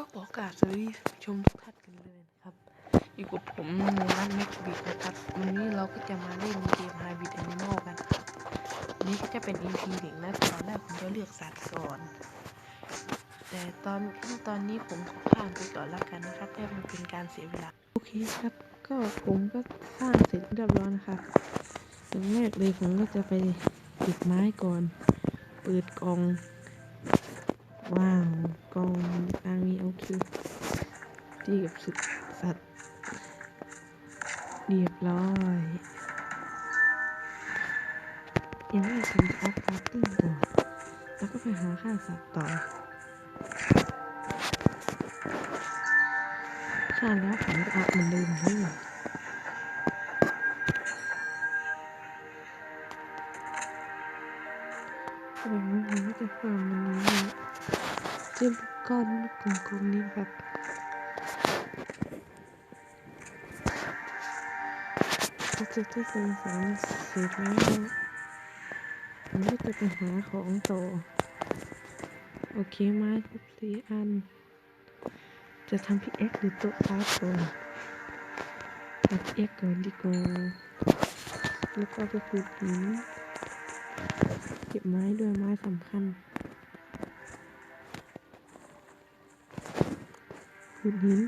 ก็ขอกราบสวัสดีชมทุกท่านกันเลยนะครับ อยู่กับผมในร้านแม็กบิดนะครับ วันนี้เราก็จะมาเล่นเกม h y b r i d Animal กันครับนี้ก็จะเป็น EP หนึ่งนะตอนแรกผมจะเลือกสัตว์ก่อน แต่ตอนขั้นตอนนี้ผมขอข้ามไปก่อนแล้วกันนะครับเพื่อมันเป็นการเสียเวลา โอเคครับ ก็ผมก็สร้างเสร็จเรียบร้อยนะครับอย่างแรกเลยผมก็จะไปติดไม้ก่อน เปิดกล่อง ว้าวกองอันนี้โอเคที่กับสุดสัตว์เรียบร้อยยังไม่ทำอัพพาร์ติ้งก่อนแล้วก็ไปหาค่าสัตว์ต่อใช่แล้วผมก็อัพเหมือนเดิมเลยแบบนี้ผมก็จะฟาร์มมันนี้ จ้าลูกก้อนลูกกลมๆนี้ครับก็จะที่สงสารเสร็จแล้วผมก็จะไปหาของต่อ โอเคไม้ครบสี่อัน จะทำพิกเอ็กหรือโต๊ะคราฟก่อนทำพิกเอ็กก่อนดีกว่า แล้วก็ไปขุดหินเก็บไม้ด้วยไม้สำคัญ ขุดหิน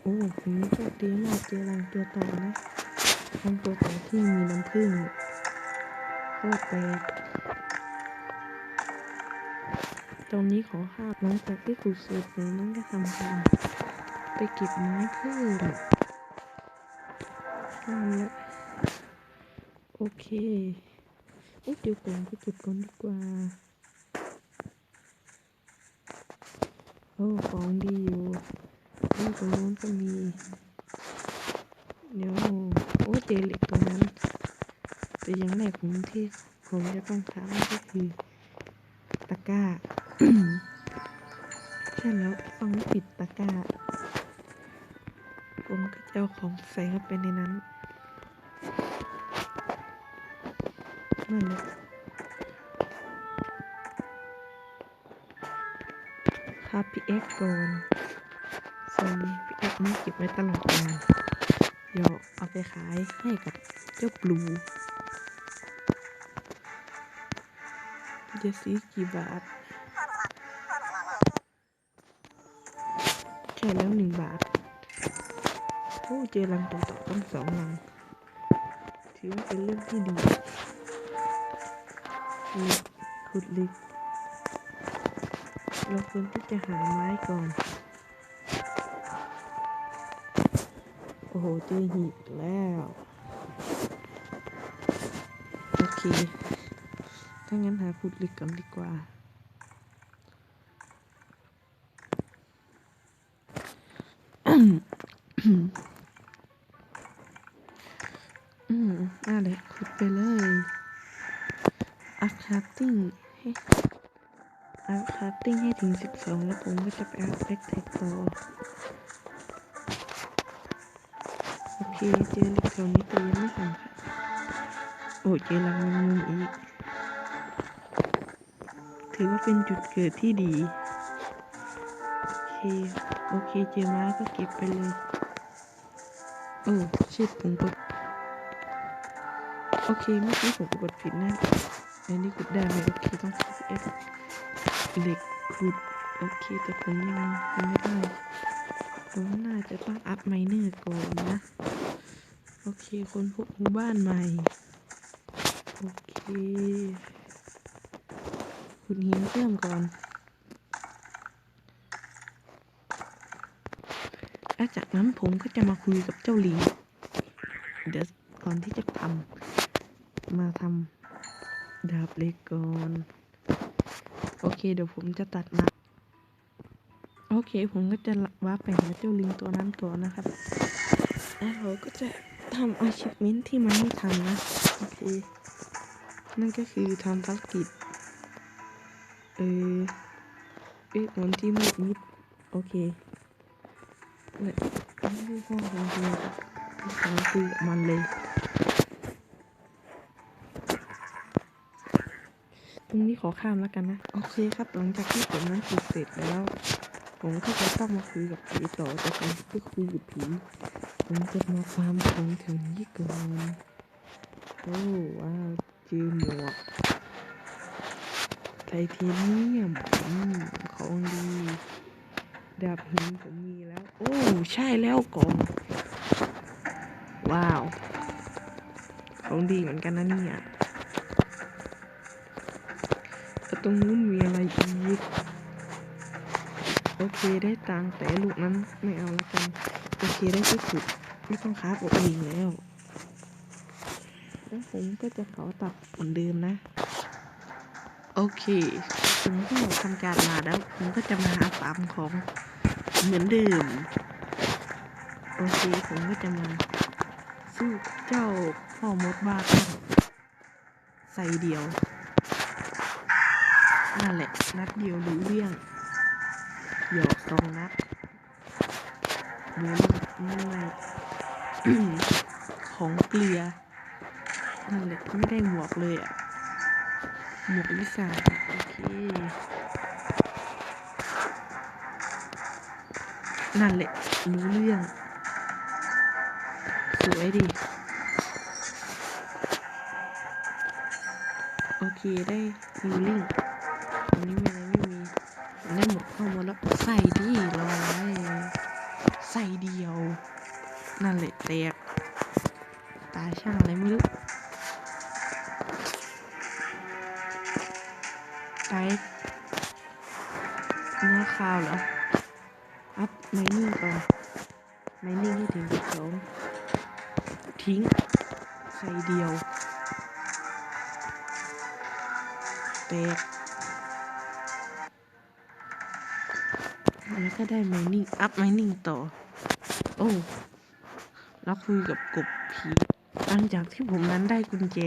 โอ้ผมโชคดีมากเจอรังตัวต่อนะรังตัวต่อที่มีน้ำผึ้งโคตรแปตรงนี้ขอข้ามหลังจากที่ขุดเสร็จผมนั้นก็ทำการไปเก็บไม้เพิ่มนั่นแหละโอเคเอ๊ะเดี๋ยวผมไปเก็บก่อนดีกว่า โอ้ของดีอยู่นี่ตรงนู้นก็มี เดี๋ยวโอ้เจเหล็กตรงนั้น แต่อยังแรกผมที่ผมจะต้องทำก็คือตะกร้าใช่แล้วต้องปิดตะกร้า ผมก็จะเอาของใส่เข้าไปในนั้นนั่นแหละ ครับพี่เอ็กก่อนส่วนพี่เอ็กนี่เก็บไว้ตลอดกาลเดี๋ยวเอาไปขายให้กับเจ้าบลูจะซื้อกี่บาทใช่แล้วหนึ่งบาทโอ้เจอรังต่อต่อต้องสองรัง ถือว่าเป็นเรื่องที่ดีขุดเล็ก เราควรที่จะหาไม้ก่อน โอ้โหเจอหีบแล้ว โอเค ถ้างั้นหาขุดหล็กก่อนดีกว่า อืมน่าเลยขุดไปเลยอัพคาร์ติ้งให้ อัพคาร์ติ้งให้ถึงสิบสองแล้วผมก็จะไปอัพแบ็คแท็กต่อโอเคเจอเหล็กแถวนี้แต่ยังไม่สำคัญโอ้เจอรังแมงมุมอีก ถือว่าเป็นจุดเกิดที่ดี โอเค โอเคเจอม้ก็เก็บไปเลยโอ้ชิดผมกดโอเคเมื่อกี้ผมกดผิดนะอันนี้กดได้ไหมโอเคต้อง CF เหล็กขุดโอเคแต่ผมยังยังไม่ได้ผมน่าจะต้องอัพไมเนอร์ก่อนนะ โอเคคนพบหมู่บ้านใหม่ โอเคขุดหินเชื่มก่อนแล้วจากนั้นผมก็จะมาคุยกับเจ้าหลิงเดี๋ยวก่อนที่จะทำมาทำดาบเล็กก่อน โอเค เดี๋ยวผมจะตัดนะ โอเค ผมก็จะว่าไปหาเจ้าลิงตัวนั้นก่อนนะครับ แล้วเราก็จะทำอาชีพมินที่มันไม่ทำนะ โอเค นั่นก็คือทำภารกิจ เออเอ๊ะมนที่มืดมิด โอเคเนี่ยไม่ได้สร้างความจริงครับผมคุยกับมันเลย รงนี้ขอข้ามแล้วกันนะ โอเคครับ หลังจากที่ผมนั้นขุดเสร็จแล้ว ผมก็จะต้องมาคุยกับผีต่อแต่ก่อนที่คุยกับผีผมจะมาฟาร์มของแถวนี้ก่อนโอ้ว้าวเจอหมวกไทเทเนียมอืมของดีดาบหินผมมีแล้ว โอ้ใช่แล้วกองว้าว ของดีเหมือนกันนะเนี่ย ตรงนู้นมีอะไรอีก โอเคได้ตังแต่ลูกนั้นไม่เอาละกัน โอเคได้ที่สุดไม่ต้องค้าอาเองแล้ว แล้วผมก็จะขอตัดเหมือนเดิมนะ โอเคผมก็ทำการมาแล้ว ผมก็จะมาหาฟาร์มของเหมือนเดิม โอเคผมก็จะมาสู้เจ้าพ่อมดบ้าคลั่งใส่เดียว นั่นแหละ นัดเดียวรู้เรื่อง หยอกสองนัดเนื้อมันไม่ของเกลือนั่นแหละไม่ได้หมวกเลยอะ หมวกลิซ่าโอเค นั่นแหละ รู้เรื่อง สวยดี โอเคได้ฮิลลิ่ง นนี้มีอะไรไม่มีได้หมดเข้าหมดแล้วใส่ดิรอ แล้วก็ได้ไมนิ่งอัพไมนิ่งต่อ โอ้แล้วคุยกับกบผีหลังจากที่ผมนั้นได้กุญแจ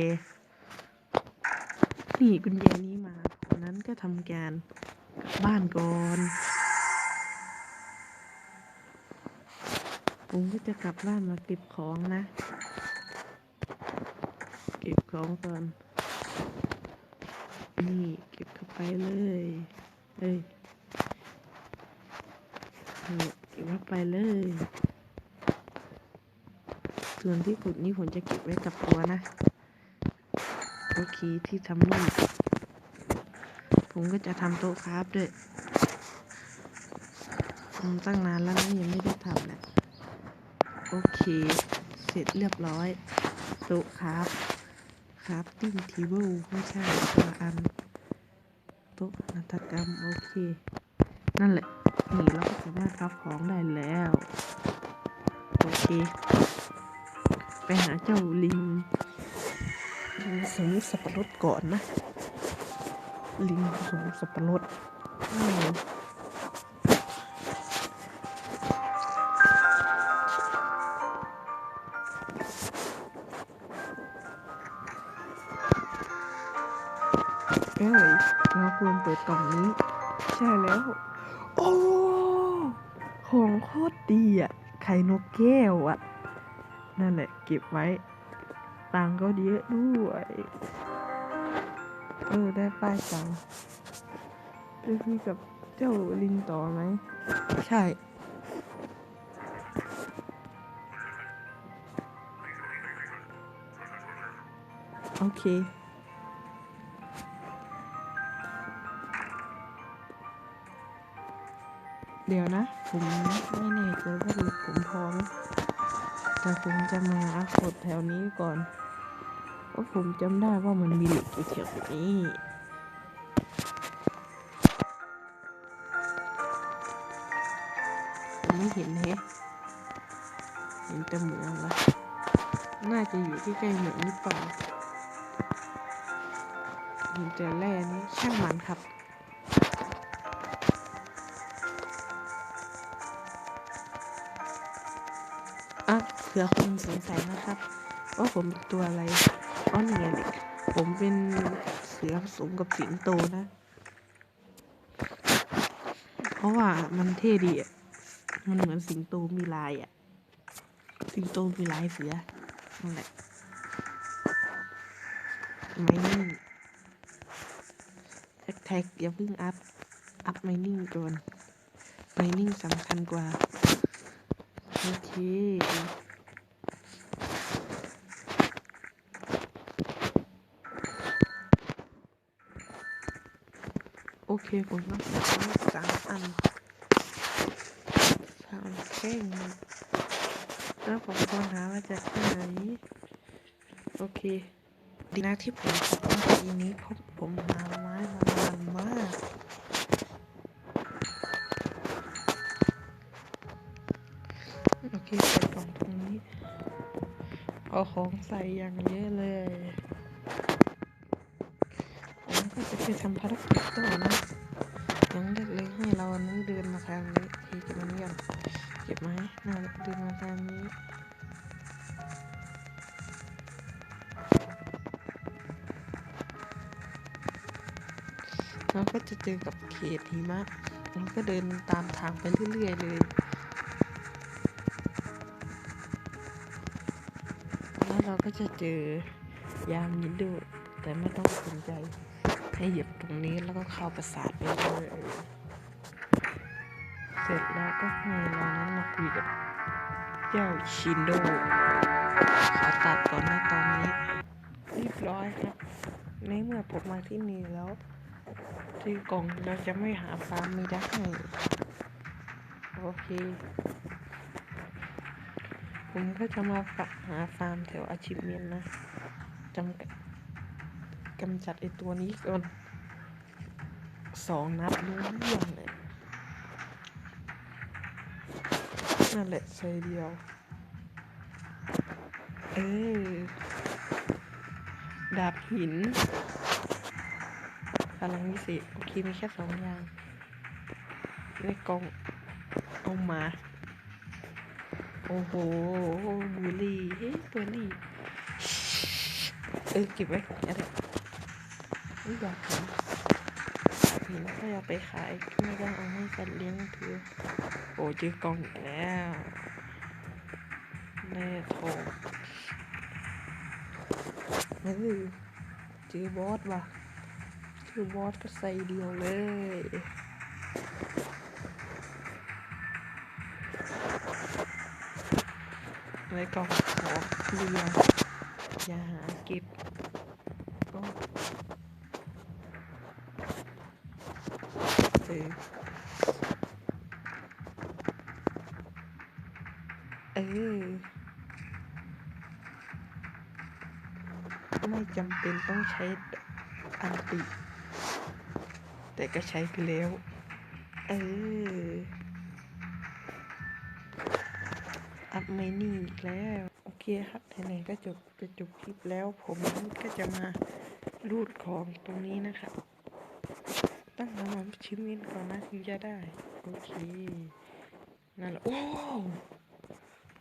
นี่กุญแจนี้มาผมนั้นก็ทำการกลับบ้านก่อนผมก็จะกลับบ้านมาเก็บของนะ เก็บของก่อน นี่เก็บเข้าไปเลย เอ้ย เก็บเข้าไปเลย ส่วนที่ขุดนี้ผมจะเก็บไว้กับตัวนะโอเคที่ทำนี่ผมก็จะทำโต๊ะคราฟด้วยทำตั้งนานแล้วนะยังไม่ได้ทำนะโอเค เสร็จเรียบร้อย โต๊ะคราฟคราฟติ้งทีเบิลไม่ใช่ตัวอันโต๊ะนาฏกรรม โอเค นั่นแหละ นี่เราก็สามารถรับของได้แล้ว โอเค ไปหาเจ้าลิงลิงสมสับปะรดก่อนนะ ลิงสมสับปะรดอืมเอ้ยเราควรเปิดกล่องนี้ ใช่แล้ว โอ้ ของโคตรดีอะไข่นกแก้วอะนั่นแหละเก็บไว้ ตังก็เยอะด้วย เออ ได้ป้ายตังจะคุยกับเจ้าลิงต่อไหม ใช่ โอเคเดี๋ยวนะ ผมไม่แน่ใจว่าหล็กผมพอไหมแต่ผมจะมาขุดแถวนี้ก่อนเพราะผมจำได้ว่ามันมีเหล็กอยู่แถวนี้ผมไม่เห็นแฮะเห็นแต่เหมืองละน่าจะอยู่ที่ใกล้เหมืองหรือเปล่าเห็นแต่แร่นี้ช่างมันครับ ผื่อคนสงสัยนะครับว่าผมเป็นตัวอะไรอ๋อนี่ไงเด็กผมเป็นเสือผสมกับสิงโตนะ เพราะว่ามันเท่ดีอะมันเหมือนสิงโตมีลายอะ สิงโตมีลายเสือนั่นแหละไม่นี่งแท็กอย่าเพิ่งอัพ อัพไม่นิ่งก่อนไม่นิ่งสำคัญกว่า โอเค โอเคผมต้องใช้สามอันสามแท่งแล้วผมค้นหาว่าจากที่ไหน โอเค ดีนะที่ผมทำเมื่อกี้นี้เพราะผมหาไม้มานานมากโอเคใส่กล่องตรงนี้ เอาของใส่อย่างเยอะเลย ไปทำภารกิจต่อนะยังเล็กๆให้เรานั้นเดินมาทางนี้ทีเก็บมันก่อนเก็บไหมน่าเดินมาทางนี้เราก็จะเจอกับเขตหิมะเราก็เดินตามทางไปเรื่อยๆเลยแล้วเราก็จะเจอยามยินดูแต่ไม่ต้องสนใจ ให้เหยียบตรงนี้แล้วก็เข้าประสาทไปเลยเสร็จแล้วก็ให้เรานั้นมาคุยกับเจ้าชินโดขอตัดก่อนนะตอนนี้เรียบร้อยครับ ในเมื่อผมมาที่นี่แล้ว ที่กล่องเราจะไม่หาฟาร์มไม่ได้โอเคผมก็จะมาฝักหาฟาร์มแถวอาชิเมียนนะจำกัด กำจัดไอตัวนี้ก่อนสองนัดรู้เรื่องเลยนั่นแหละใช่เดียว เออดาบหินพลังวิเศษโอเคมีแค่สองอย่างในกองเอามา โอ้โหบุรีเฮ้ยเบอร์รี่เออเก็บไว้อนก็ได้ไม่ อยากเห็นเห็นก็อยากไปขายไม่ต้องเอาให้สัตว์เลี้ยงถือโอ้เจอกล่องอีกแล้วแม่โทองเออเจอบอสว่ะเจอบอสก็ใส่เดียวเลยไว้กล่องขอเคลียร์อย่าหาเก็บก็ เออเออ ไม่จำเป็นต้องใช้อันติ แต่ก็ใช้ไปแล้ว เออ อัพไมนิ่อีกแล้ว โอเคครับไหนๆก็จบจะจบคลิปแล้ว ผมก็จะมารูดของตรงนี้นะครับ ตั้งน้ำมันชิ้นนี้ก่อนนะถึงจะได้ โอเค นั่นแหละ โอ้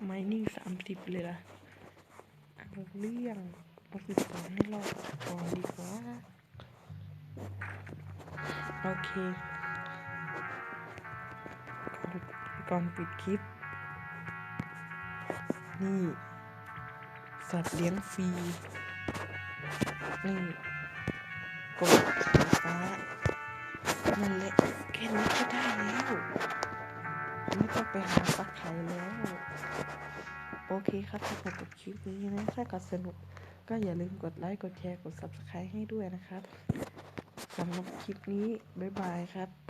ไมนิ่งสามสิบเลยล่ะเอาเรื่องเอาสิบสองให้รอดก่อนดีกว่า โอเค ก่อนก่อนปิดคลิป นี่ สัตว์เลี้ยงฟรี นี่ นี้ก็ได้แล้วไม่ต้องไปหาสักไข่แล้ว โอเคครับถ้าเกิดกับคลิปนี้นะ ถ้ากิดสนุกก็อย่าลืมกดไลค์กดแชร์กด subscribe ให้ด้วยนะครับสำหรับคลิปนี้ บ๊ายบายครับ